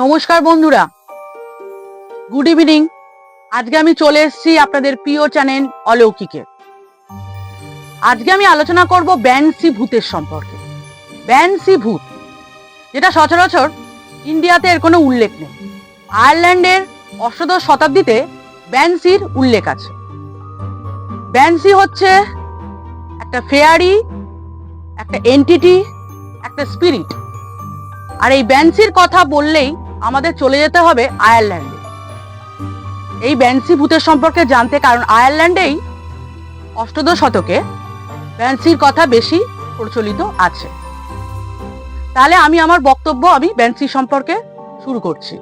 নমস্কার বন্ধুরা। Good evening আজকে আমি চলে এসেছি আপনাদের প্রিয় চ্যানেল অলৌকিকে। আজকে আমি আলোচনা করব ব্যানসি ভূতের সম্পর্কে। ব্যানসি ভূত, যেটা সচরাচর ইন্ডিয়াতে এর কোনো উল্লেখ নেই। আয়ারল্যান্ডের অষ্টাদশ শতাব্দীতে ব্যানসির উল্লেখ আছে। ব্যানসি হচ্ছে একটা ফেয়ারি, একটা এন্টিটি, একটা স্পিরিট। আর এই ব্যান্সির কথা বললেই আমাদের চলে যেতে হবে আয়ারল্যান্ডে। এই ব্যান্সি ভূতের সম্পর্কে জানতে কারণ আয়ারল্যান্ডেই অষ্টদশ শতকে ব্যান্সির কথা বেশি প্রচলিত আছে। তাহলে আমি আমার বক্তব্য, আমি ব্যান্সি সম্পর্কে শুরু করছি।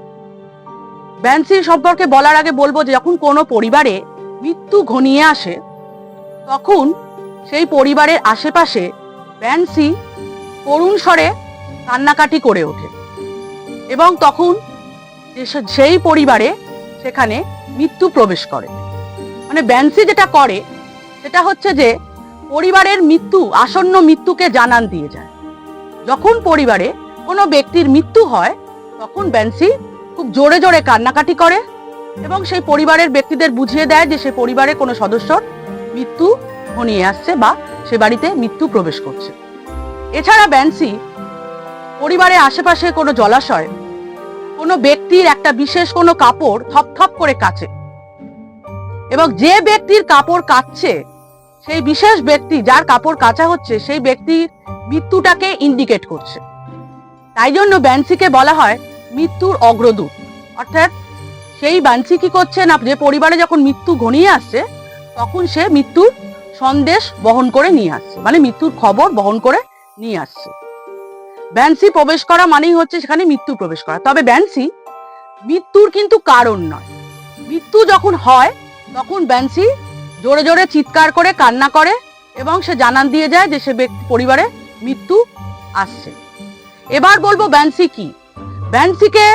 ব্যান্সি সম্পর্কে বলার আগে বলব যে, যখন কোনো পরিবারে মৃত্যু ঘনিয়ে আসে, তখন সেই পরিবারের আশেপাশে ব্যান্সি করুণ স্বরে কান্নাকাটি করে ওঠে। এবং তখন সেই পরিবারে সেখানে মৃত্যু প্রবেশ করে। মানে ব্যান্সি যেটা করে, সেটা হচ্ছে যে পরিবারের মৃত্যু, আসন্ন মৃত্যুকে জানান দিয়ে যায়। যখন পরিবারে কোনো ব্যক্তির মৃত্যু হয়, তখন ব্যান্সি খুব জোরে জোরে কান্নাকাটি করে এবং সেই পরিবারের ব্যক্তিদের বুঝিয়ে দেয় যে সে পরিবারে কোনো সদস্যর মৃত্যু ঘনিয়ে আসছে বা সে বাড়িতে মৃত্যু প্রবেশ করছে। এছাড়া ব্যান্সি পরিবারের আশেপাশে কোনো জলাশয় কোনো ব্যক্তির একটা বিশেষ কোনো কাপড় থপথপ করে কাচে এবং যে ব্যক্তির কাপড় কাচ্ছে, সেই বিশেষ ব্যক্তি যার কাপড় কাচা হচ্ছে, সেই ব্যক্তির মৃত্যুটাকে ইন্ডিকেট করছে। তাই জন্য ব্যান্সিকে বলা হয় মৃত্যুর অগ্রদূত। অর্থাৎ সেই ব্যান্সি কি করছে না যে পরিবারে যখন মৃত্যু ঘনিয়ে আসছে, তখন সে মৃত্যুর সন্দেশ বহন করে নিয়ে আসছে। মানে মৃত্যুর খবর বহন করে নিয়ে আসছে। ব্যান্সি প্রবেশ করা মানেই হচ্ছে সেখানে মৃত্যু প্রবেশ করা। তবে ব্যান্সি মৃত্যুর কিন্তু কারণ নয়। মৃত্যু যখন হয়, তখন ব্যান্সি জোরে জোরে চিৎকার করে, কান্না করে এবং সে জানান দিয়ে যায় যে সে ব্যক্তি পরিবারে মৃত্যু আসছে। এবার বলব ব্যান্সি কি? ব্যান্সিকে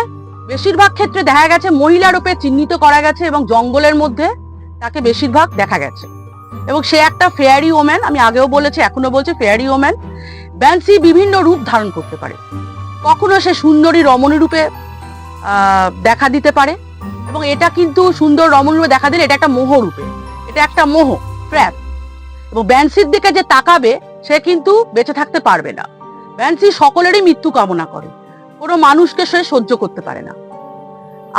বেশিরভাগ ক্ষেত্রে দেখা গেছে মহিলা রূপে চিহ্নিত করা গেছে এবং জঙ্গলের মধ্যে তাকে বেশিরভাগ দেখা গেছে। এবং সে একটা ফেয়ারি ওম্যান আমি আগেও বলেছি, এখনও বলছি ফেয়ারি ওম্যান ব্যান্সি বিভিন্ন রূপ ধারণ করতে পারে। কখনো সে সুন্দরী রমণী রূপে দেখা দিতে পারে এবং এটা কিন্তু সুন্দর রমণী রূপে দেখা দিলে এটা একটা মোহ রূপে। এটা একটা মোহ ট্র্যাপ এবং ব্যান্সির দিকে যে তাকাবে, সে কিন্তু বেঁচে থাকতে পারবে না। ব্যান্সি সকলেরই মৃত্যু কামনা করে। কোনো মানুষকে সে সহ্য করতে পারে না।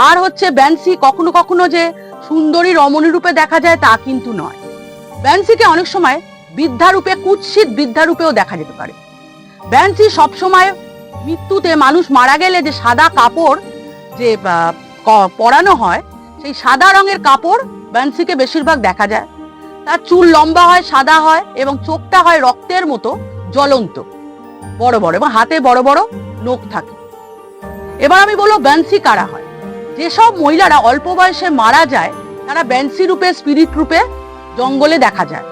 আর হচ্ছে ব্যান্সি কখনো কখনো যে সুন্দরী রমণী রূপে দেখা যায় তা কিন্তু নয়। ব্যান্সিকে অনেক সময় বৃদ্ধারূপে, কুৎসিত বৃদ্ধারূপেও দেখা যেতে পারে। ব্যান্সি সবসময় মৃত্যুতে মানুষ মারা গেলে যে সাদা কাপড় যে পরানো হয়, সেই সাদা রঙের কাপড় ব্যান্সিকে বেশিরভাগ দেখা যায়। তার চুল লম্বা হয়, সাদা হয় এবং চোখটা হয় রক্তের মতো জ্বলন্ত। বড় বড় এবং হাতে বড় বড় নখ থাকে। এবার আমি বলব ব্যান্সি কারা হয়? যেসব মহিলারা অল্প বয়সে মারা যায়, তারা ব্যান্সি রূপে স্পিরিট রূপে জঙ্গলে দেখা যায়।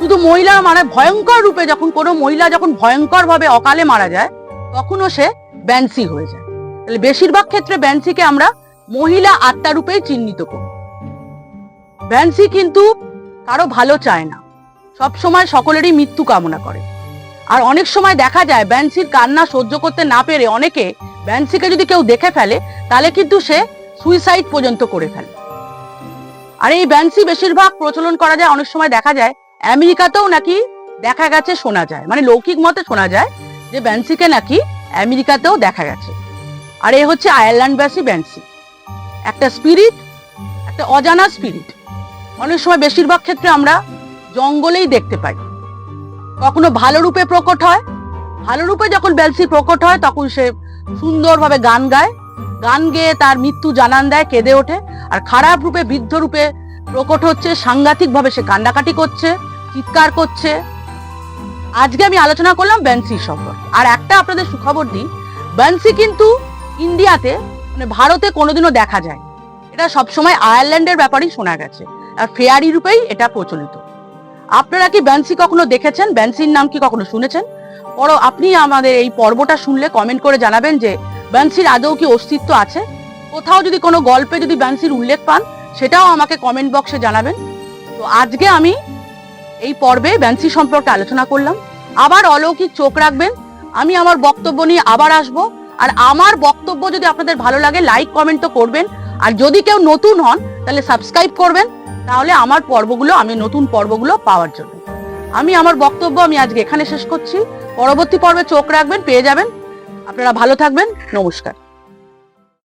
শুধু মহিলা মানে ভয়ঙ্কর রূপে যখন কোনো মহিলা যখন ভয়ঙ্কর ভাবে অকালে মারা যায়, তখনও সে ব্যান্সি হয়ে যায়। তাহলে বেশিরভাগ ক্ষেত্রে ব্যান্সিকে আমরা মহিলা আত্মা রূপেই চিহ্নিত করি। ব্যান্সি কিন্তু কারও ভালো চায় না। সব সময় সকলেরই মৃত্যু কামনা করে। আর অনেক সময় দেখা যায় ব্যান্সির কান্না সহ্য করতে না পেরে অনেকে ব্যান্সিকে যদি কেউ দেখে ফেলে, তাহলে কিন্তু সে সুইসাইড পর্যন্ত করে ফেলে। আর এই ব্যান্সি বেশিরভাগ প্রচলন করা যায়, অনেক সময় দেখা যায়, আমেরিকাতেও নাকি দেখা গেছে, শোনা যায়। মানে লৌকিক মতে শোনা যায় যে ব্যান্সিকে নাকি আমেরিকাতেও দেখা গেছে। আর এ হচ্ছে আয়ারল্যান্ডবাসী ব্যান্সি একটা স্পিরিট একটা অজানা স্পিরিট অনেক সময় বেশিরভাগ ক্ষেত্রে আমরা জঙ্গলেই দেখতে পাই। কখনো ভালো রূপে প্রকট হয়, ভালো রূপে যখন ব্যান্সি প্রকট হয়, তখন সে সুন্দরভাবে গান গায়। গান গেয়ে তার মৃত্যু জানান দেয়, কেঁদে ওঠে। আর খারাপ রূপে, বৃদ্ধ রূপে প্রকট হচ্ছে সাংঘাতিক ভাবে সে কান্নাকাটি করছে, চিৎকার করছে। আজকে আমি আলোচনা করলাম ব্যান্সি সম্পর্কে। আর একটা আপনাদের সুখবর দিই ব্যান্সি কিন্তু ইন্ডিয়াতে মানে ভারতে কোনোদিনও দেখা যায়। এটা সবসময় আয়ারল্যান্ডের ব্যাপারেই শোনা গেছে। আর ফেয়ারি রূপেই এটা প্রচলিত। আপনারা কি ব্যান্সি কখনো দেখেছেন? ব্যান্সির নাম কি কখনো শুনেছেন? পর আপনি আমাদের এই পর্বটা শুনলে কমেন্ট করে জানাবেন যে ব্যান্সির আদৌ কি অস্তিত্ব আছে? কোথাও যদি কোনো গল্পে যদি ব্যান্সির উল্লেখ পান, সেটাও আমাকে কমেন্ট বক্সে জানাবেন। তো আজকে আমি এই পর্বে ব্যান্সি সম্পর্কে আলোচনা করলাম। আবার অলৌকিক চোখ রাখবেন। আমি আমার বক্তব্য নিয়ে আবার আসব। আর আমার বক্তব্য যদি আপনাদের ভালো লাগে লাইক কমেন্ট তো করবেন। আর যদি কেউ নতুন হন, তাহলে সাবস্ক্রাইব করবেন। তাহলে আমার পর্বগুলো, আমি নতুন পর্বগুলো পাওয়ার জন্য। আমি আমার বক্তব্য আমি আজকে এখানে শেষ করছি। পরবর্তী পর্বে চোখ রাখবেন, পেয়ে যাবেন। আপনারা ভালো থাকবেন নমস্কার।